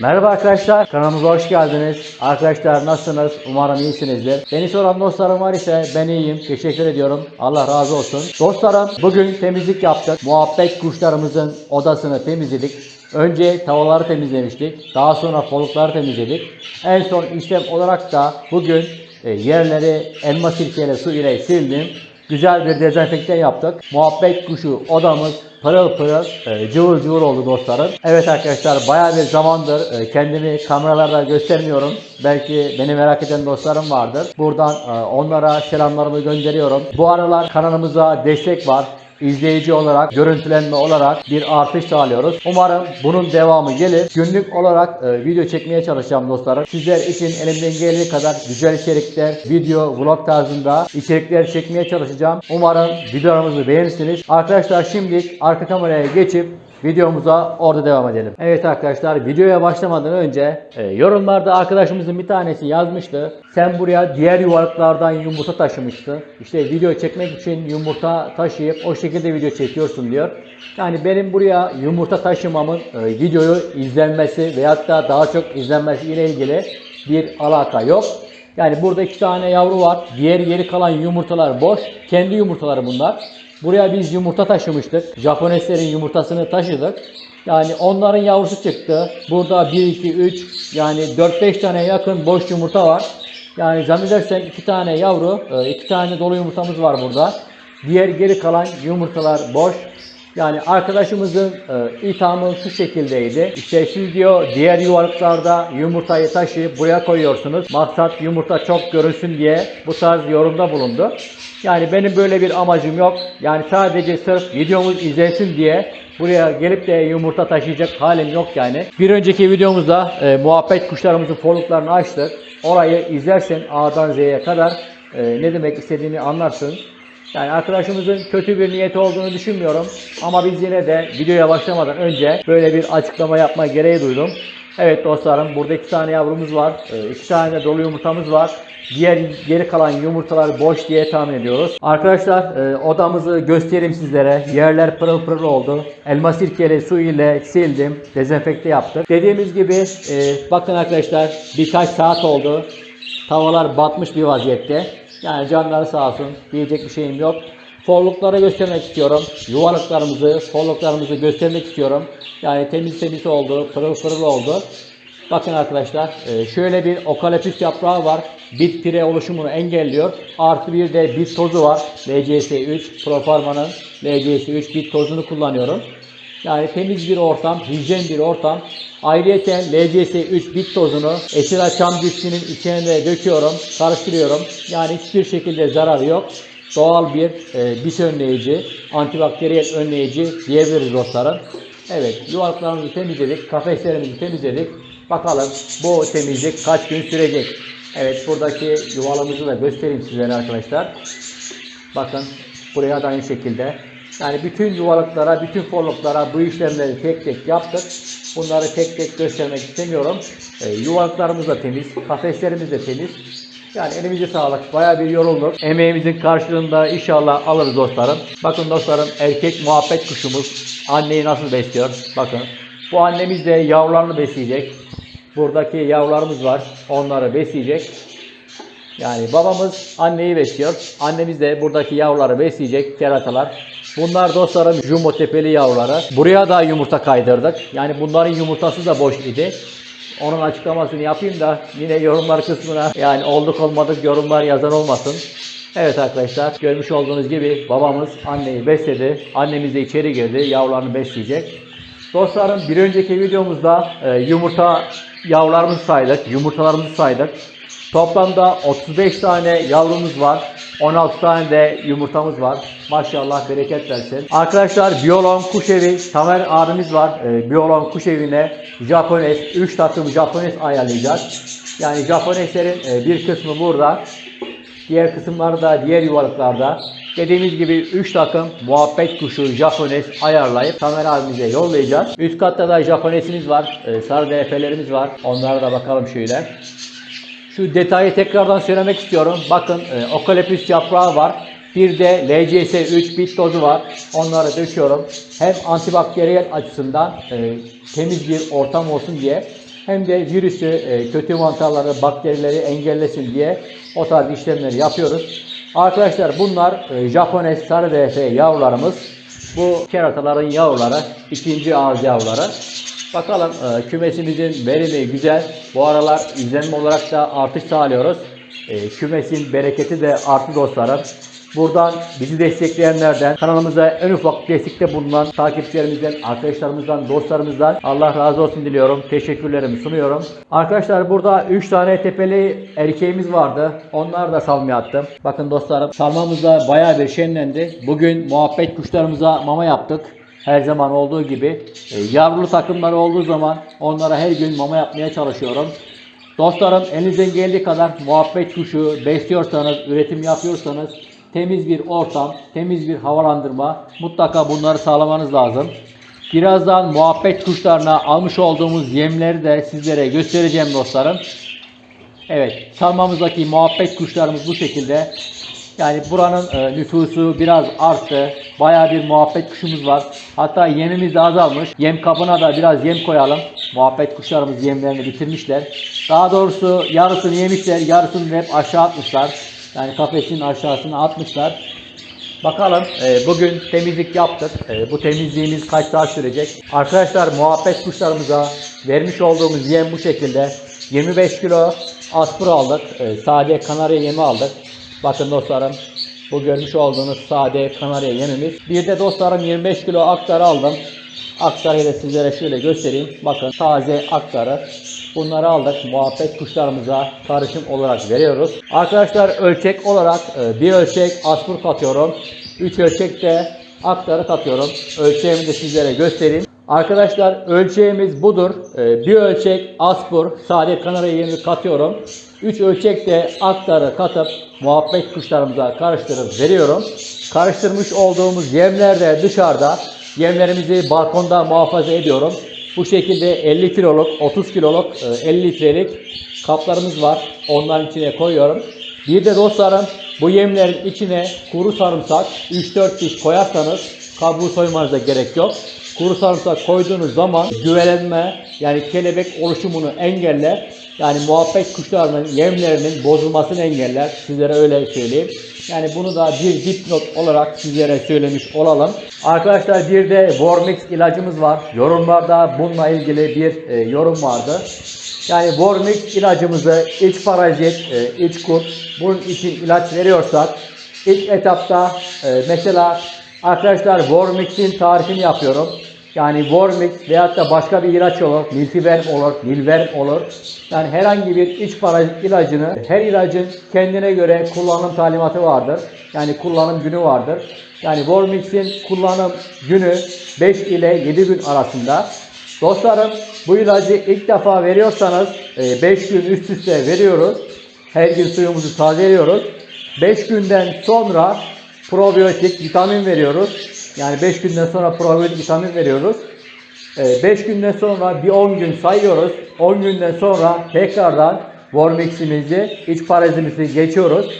Merhaba arkadaşlar, kanalımıza hoş geldiniz. Arkadaşlar nasılsınız? Umarım iyisinizdir. Beni soran dostlarım var ise ben iyiyim. Teşekkür ediyorum. Allah razı olsun. Dostlarım bugün temizlik yaptık. Muhabbet kuşlarımızın odasını temizledik. Önce tavaları temizlemiştik. Daha sonra folukları temizledik. En son işlem olarak da bugün e, yerleri elma sirkeyle su ile sildim. Güzel bir dezenfekte yaptık. Muhabbet kuşu odamız pırıl pırıl, e, cıvıl cıvıl oldu dostlarım. Evet arkadaşlar bayağı bir zamandır e, kendimi kameralarda göstermiyorum. Belki beni merak eden dostlarım vardır. Buradan e, onlara selamlarımı gönderiyorum. Bu aralar kanalımıza destek var izleyici olarak, görüntülenme olarak bir artış sağlıyoruz. Umarım bunun devamı gelir. Günlük olarak e, video çekmeye çalışacağım dostlarım. Sizler için elimden geldiği kadar güzel içerikler, video, vlog tarzında içerikler çekmeye çalışacağım. Umarım videolarımızı beğenirsiniz. Arkadaşlar şimdi arka kameraya geçip videomuza orada devam edelim. Evet arkadaşlar videoya başlamadan önce e, yorumlarda arkadaşımızın bir tanesi yazmıştı. Sen buraya diğer yuvarlıklardan yumurta taşımıştın. İşte video çekmek için yumurta taşıyıp o şekilde video çekiyorsun diyor. Yani benim buraya yumurta taşımamın e, videoyu izlenmesi veyahut da daha çok izlenmesi ile ilgili bir alaka yok. Yani burada iki tane yavru var. Diğer geri kalan yumurtalar boş. Kendi yumurtaları bunlar. Buraya biz yumurta taşımıştık. Japoneslerin yumurtasını taşıdık. Yani onların yavrusu çıktı. Burada 1, 2, 3 yani 4-5 tane yakın boş yumurta var. Yani zannedersem 2 tane yavru, 2 tane dolu yumurtamız var burada. Diğer geri kalan yumurtalar boş. Yani arkadaşımızın e, ithamı şu şekildeydi. İşte siz diyor diğer yuvarlıklarda yumurtayı taşıyıp buraya koyuyorsunuz. Maksat yumurta çok görünsün diye bu tarz yorumda bulundu. Yani benim böyle bir amacım yok. Yani sadece sırf videomuz izlensin diye buraya gelip de yumurta taşıyacak halim yok yani. Bir önceki videomuzda e, muhabbet kuşlarımızın foluklarını açtık. Orayı izlersen A'dan Z'ye kadar e, ne demek istediğini anlarsın. Yani arkadaşımızın kötü bir niyeti olduğunu düşünmüyorum. Ama biz yine de videoya başlamadan önce böyle bir açıklama yapma gereği duydum. Evet dostlarım burada iki tane yavrumuz var. Ee, iki tane dolu yumurtamız var. Diğer geri kalan yumurtalar boş diye tahmin ediyoruz. Arkadaşlar e, odamızı göstereyim sizlere. Yerler pırıl pırıl oldu. Elma sirkeli su ile sildim. Dezenfekte yaptık. Dediğimiz gibi e, bakın arkadaşlar birkaç saat oldu. Tavalar batmış bir vaziyette. Yani canları sağ olsun. Diyecek bir şeyim yok. Forlukları göstermek istiyorum. Yuvarlıklarımızı, forluklarımızı göstermek istiyorum. Yani temiz temiz oldu, pırıl pırıl oldu. Bakın arkadaşlar e, şöyle bir okaliptüs yaprağı var. Bit pire oluşumunu engelliyor. Artı bir de bit tozu var. LCS3 Profarma'nın LCS3 bit tozunu kullanıyorum. Yani temiz bir ortam, hijyen bir ortam. Ayrıca LCS3 bit tozunu etil açam cipsinin içine de döküyorum, karıştırıyorum. Yani hiçbir şekilde zararı yok. Doğal bir e, bit önleyici, antibakteriyel önleyici diyebiliriz dostlarım. Evet, yuvarlıklarımızı temizledik, kafeslerimizi temizledik. Bakalım bu temizlik kaç gün sürecek? Evet, buradaki yuvalımızı da göstereyim sizlere arkadaşlar. Bakın buraya da aynı şekilde. Yani bütün yuvalıklara, bütün forluklara bu işlemleri tek tek yaptık. Bunları tek tek göstermek istemiyorum. E, yuvalıklarımız da temiz, kafeslerimiz de temiz. Yani elimize sağlık. Bayağı bir yorulduk. Emeğimizin karşılığında inşallah alırız dostlarım. Bakın dostlarım erkek muhabbet kuşumuz anneyi nasıl besliyor. Bakın bu annemiz de yavrularını besleyecek. Buradaki yavrularımız var. Onları besleyecek. Yani babamız anneyi besliyor. Annemiz de buradaki yavruları besleyecek keratalar. Bunlar dostlarım jumbo tepeli yavruları. Buraya da yumurta kaydırdık. Yani bunların yumurtası da boş idi. Onun açıklamasını yapayım da yine yorumlar kısmına yani olduk olmadık yorumlar yazan olmasın. Evet arkadaşlar görmüş olduğunuz gibi babamız anneyi besledi. Annemiz de içeri girdi yavrularını besleyecek. Dostlarım bir önceki videomuzda e, yumurta yavrularımızı saydık, yumurtalarımızı saydık. Toplamda 35 tane yavrumuz var. 16 tane de yumurtamız var. Maşallah bereket versin. Arkadaşlar Biyolon Kuş Evi Tamer abimiz var. Ee, Biyolon Kuş Evi'ne Japones 3 takım Japones ayarlayacağız. Yani Japoneslerin e, bir kısmı burada. Diğer kısımları da diğer yuvalıklarda. Dediğimiz gibi 3 takım muhabbet kuşu Japones ayarlayıp Tamer abimize yollayacağız. Üst katta da Japonesimiz var. Ee, sarı DF'lerimiz var. Onlara da bakalım şöyle. Şu detayı tekrardan söylemek istiyorum. Bakın e, okaliptüs yaprağı var. Bir de LCS3 bit tozu var. Onları döküyorum. Hem antibakteriyel açısından e, temiz bir ortam olsun diye. hem de virüsü, e, kötü mantarları, bakterileri engellesin diye o tarz işlemleri yapıyoruz. Arkadaşlar bunlar e, Japones sarı DF yavrularımız. Bu kerataların yavruları, ikinci ağız yavruları. Bakalım e, kümesimizin verimi güzel. Bu aralar izlenme olarak da artış sağlıyoruz. E, kümesin bereketi de arttı dostlarım. Buradan bizi destekleyenlerden, kanalımıza en ufak destekte bulunan takipçilerimizden, arkadaşlarımızdan, dostlarımızdan Allah razı olsun diliyorum. Teşekkürlerimi sunuyorum. Arkadaşlar burada 3 tane tepeli erkeğimiz vardı. Onları da salmaya attım. Bakın dostlarım salmamız da bayağı bir şenlendi. Bugün muhabbet kuşlarımıza mama yaptık. Her zaman olduğu gibi e, yavrulu takımları olduğu zaman onlara her gün mama yapmaya çalışıyorum. Dostlarım elinizden geldiği kadar muhabbet kuşu besliyorsanız, üretim yapıyorsanız temiz bir ortam, temiz bir havalandırma mutlaka bunları sağlamanız lazım. Birazdan muhabbet kuşlarına almış olduğumuz yemleri de sizlere göstereceğim dostlarım. Evet, salmamızdaki muhabbet kuşlarımız bu şekilde. Yani buranın e, nüfusu biraz arttı. Bayağı bir muhabbet kuşumuz var. Hatta yemimiz de azalmış. Yem kabına da biraz yem koyalım. Muhabbet kuşlarımız yemlerini bitirmişler. Daha doğrusu yarısını yemişler, yarısını hep aşağı atmışlar. Yani kafesin aşağısına atmışlar. Bakalım e, bugün temizlik yaptık. E, bu temizliğimiz kaç saat sürecek? Arkadaşlar muhabbet kuşlarımıza vermiş olduğumuz yem bu şekilde. 25 kilo aspır aldık. E, sade kanarya yemi aldık. Bakın dostlarım bu görmüş olduğunuz sade kanarya yemimiz. Bir de dostlarım 25 kilo aktarı aldım. Aktarıyı da sizlere şöyle göstereyim. Bakın taze aktarı. Bunları aldık. Muhabbet kuşlarımıza karışım olarak veriyoruz. Arkadaşlar ölçek olarak e, bir ölçek aspur katıyorum. 3 ölçek de aktarı katıyorum. Ölçeğimi de sizlere göstereyim. Arkadaşlar ölçeğimiz budur. E, Bir ölçek aspur sade kanarya yemi katıyorum. 3 ölçek de aktarı katıp muhabbet kuşlarımıza karıştırıp veriyorum. Karıştırmış olduğumuz yemler de dışarıda. Yemlerimizi balkonda muhafaza ediyorum. Bu şekilde 50 kiloluk, 30 kiloluk, e, 50 litrelik kaplarımız var. Onların içine koyuyorum. Bir de dostlarım bu yemlerin içine kuru sarımsak 3-4 diş koyarsanız kabuğu soymanıza gerek yok. Kuru sarımsak koyduğunuz zaman güvelenme yani kelebek oluşumunu engeller. Yani muhabbet kuşlarının yemlerinin bozulmasını engeller. Sizlere öyle söyleyeyim. Yani bunu da bir dipnot olarak sizlere söylemiş olalım. Arkadaşlar bir de Vormix ilacımız var. Yorumlarda bununla ilgili bir e, yorum vardı. Yani Vormix ilacımızı iç parazit, e, iç kurt bunun için ilaç veriyorsak ilk etapta e, mesela arkadaşlar Vormix'in tarifini yapıyorum. Yani Vormix veyahut da başka bir ilaç olur. Miltiverm olur, Milverm olur. Yani herhangi bir iç parazit ilacını her ilacın kendine göre kullanım talimatı vardır. Yani kullanım günü vardır. Yani Vormix'in kullanım günü 5 ile 7 gün arasında. Dostlarım bu ilacı ilk defa veriyorsanız 5 gün üst üste veriyoruz. Her gün suyumuzu tazeliyoruz. 5 günden sonra probiyotik vitamin veriyoruz. Yani 5 günden sonra probiyotik vitamin veriyoruz. 5 günden sonra bir 10 gün sayıyoruz. 10 günden sonra tekrardan Vormix'imizi, iç parazitimizi geçiyoruz.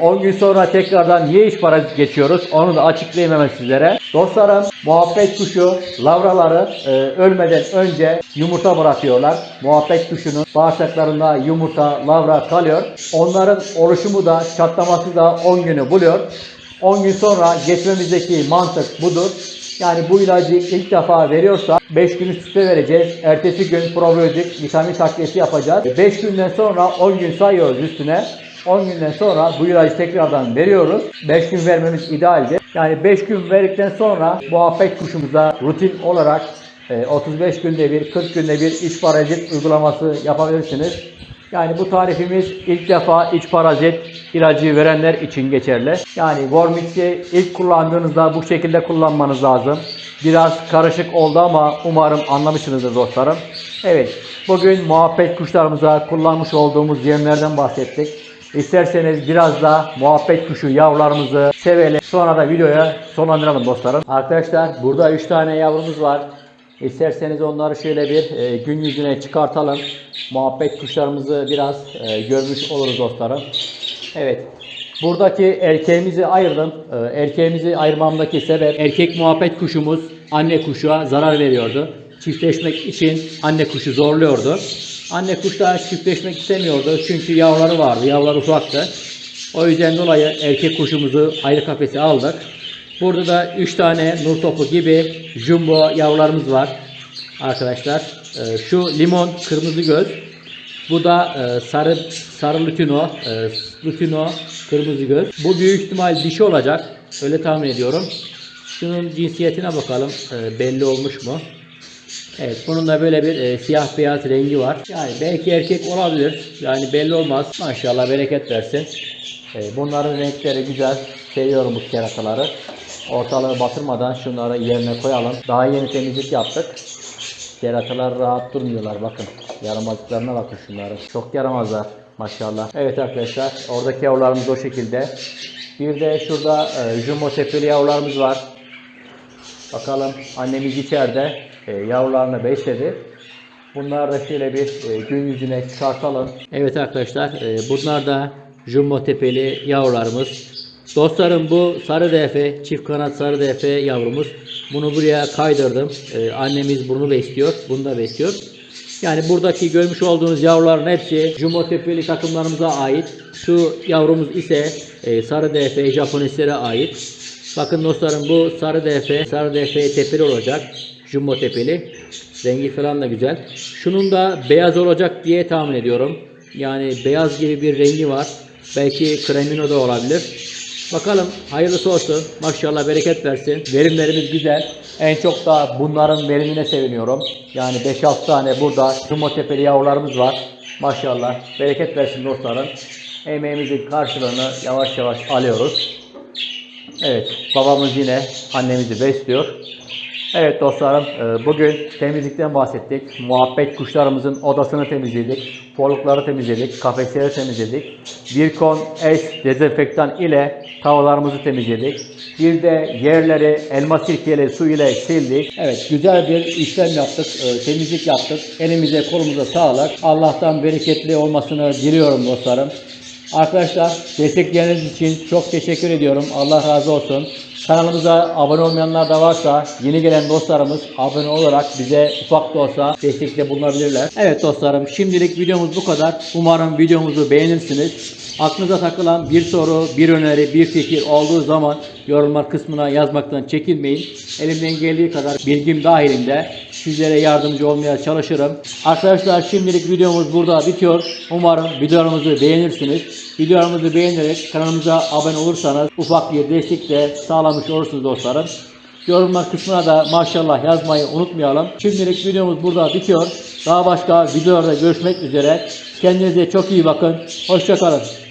10 gün sonra tekrardan niye iç parazit geçiyoruz onu da açıklayayım hemen sizlere. Dostlarım muhabbet kuşu lavraları e, ölmeden önce yumurta bırakıyorlar. Muhabbet kuşunun bağırsaklarında yumurta, lavra kalıyor. Onların oluşumu da çatlaması da 10 günü buluyor. 10 gün sonra geçmemizdeki mantık budur. Yani bu ilacı ilk defa veriyorsa 5 gün üst vereceğiz. Ertesi gün probiyotik vitamin takviyesi yapacağız. 5 günden sonra 10 gün sayıyoruz üstüne. 10 günden sonra bu ilacı tekrardan veriyoruz. 5 gün vermemiz idealdir. Yani 5 gün verdikten sonra muhabbet kuşumuza rutin olarak e, 35 günde bir, 40 günde bir iç parazit uygulaması yapabilirsiniz. Yani bu tarifimiz ilk defa iç parazit ilacı verenler için geçerli. Yani Vormix'i ilk kullandığınızda bu şekilde kullanmanız lazım. Biraz karışık oldu ama umarım anlamışsınızdır dostlarım. Evet, bugün muhabbet kuşlarımıza kullanmış olduğumuz yemlerden bahsettik. İsterseniz biraz da muhabbet kuşu yavrularımızı sevelim. Sonra da videoya sonlandıralım dostlarım. Arkadaşlar burada 3 tane yavrumuz var. İsterseniz onları şöyle bir e, gün yüzüne çıkartalım. Muhabbet kuşlarımızı biraz e, görmüş oluruz dostlarım. Evet. Buradaki erkeğimizi ayırdım. E, erkeğimizi ayırmamdaki sebep erkek muhabbet kuşumuz anne kuşuğa zarar veriyordu. çiftleşmek için anne kuşu zorluyordu. Anne kuş da çiftleşmek istemiyordu çünkü yavruları vardı, yavruları ufaktı. O yüzden dolayı erkek kuşumuzu ayrı kafese aldık. Burada da 3 tane nur topu gibi jumbo yavrularımız var arkadaşlar. Ee, Şu limon kırmızı göz. Bu da e, sarı sarı lutino, e, lutino kırmızı göz. Bu büyük ihtimal dişi olacak. Öyle tahmin ediyorum. Şunun cinsiyetine bakalım. E, belli olmuş mu? Evet, bunun da böyle bir e, siyah beyaz rengi var. Yani belki erkek olabilir. Yani belli olmaz. Maşallah bereket versin. E, bunların renkleri güzel. Seviyorum bu kerataları. Ortalığı batırmadan şunları yerine koyalım. Daha yeni temizlik yaptık. Keratalar rahat durmuyorlar bakın. Yaramazlıklarına bakın şunların. Çok yaramazlar maşallah. Evet arkadaşlar oradaki yavrularımız o şekilde. Bir de şurada e, jumbo tepeli yavrularımız var. Bakalım annemiz içeride e, yavrularını besledi. Bunlar da şöyle bir e, gün yüzüne çıkartalım. Evet arkadaşlar e, bunlar da jumbo tepeli yavrularımız. Dostlarım bu sarı defe, çift kanat sarı defe yavrumuz. Bunu buraya kaydırdım. E, annemiz bunu besliyor, bunu da besliyor. Yani buradaki görmüş olduğunuz yavruların hepsi jumbo tepeli takımlarımıza ait. Şu yavrumuz ise e, sarı defe Japonislere ait. Bakın dostlarım bu sarı DF, sarı DF tepeli olacak. Jumbo tepeli. Rengi falan da güzel. Şunun da beyaz olacak diye tahmin ediyorum. Yani beyaz gibi bir rengi var. Belki kremino da olabilir. Bakalım hayırlısı olsun. Maşallah bereket versin. Verimlerimiz güzel. En çok da bunların verimine seviniyorum. Yani 5-6 tane burada jumbo tepeli yavrularımız var. Maşallah bereket versin dostlarım. Emeğimizin karşılığını yavaş yavaş alıyoruz. Evet, babamız yine annemizi besliyor. Evet dostlarım, e, bugün temizlikten bahsettik. Muhabbet kuşlarımızın odasını temizledik. Polukları temizledik, kafesleri temizledik. Virkon S dezenfektan ile tavalarımızı temizledik. Bir de yerleri elma sirkeli su ile sildik. Evet, güzel bir işlem yaptık, e, temizlik yaptık. Elimize kolumuza sağlık. Allah'tan bereketli olmasını diliyorum dostlarım. Arkadaşlar destekleriniz için çok teşekkür ediyorum. Allah razı olsun. Kanalımıza abone olmayanlar da varsa yeni gelen dostlarımız abone olarak bize ufak da olsa destekte bulunabilirler. Evet dostlarım şimdilik videomuz bu kadar. Umarım videomuzu beğenirsiniz. Aklınıza takılan bir soru, bir öneri, bir fikir olduğu zaman yorumlar kısmına yazmaktan çekinmeyin. Elimden geldiği kadar bilgim dahilinde sizlere yardımcı olmaya çalışırım. Arkadaşlar şimdilik videomuz burada bitiyor. Umarım videolarımızı beğenirsiniz. Videolarımızı beğenerek kanalımıza abone olursanız ufak bir destek de sağlamış olursunuz dostlarım. Yorumlar kısmına da maşallah yazmayı unutmayalım. Şimdilik videomuz burada bitiyor. Daha başka videolarda görüşmek üzere. Kendinize çok iyi bakın. Hoşçakalın.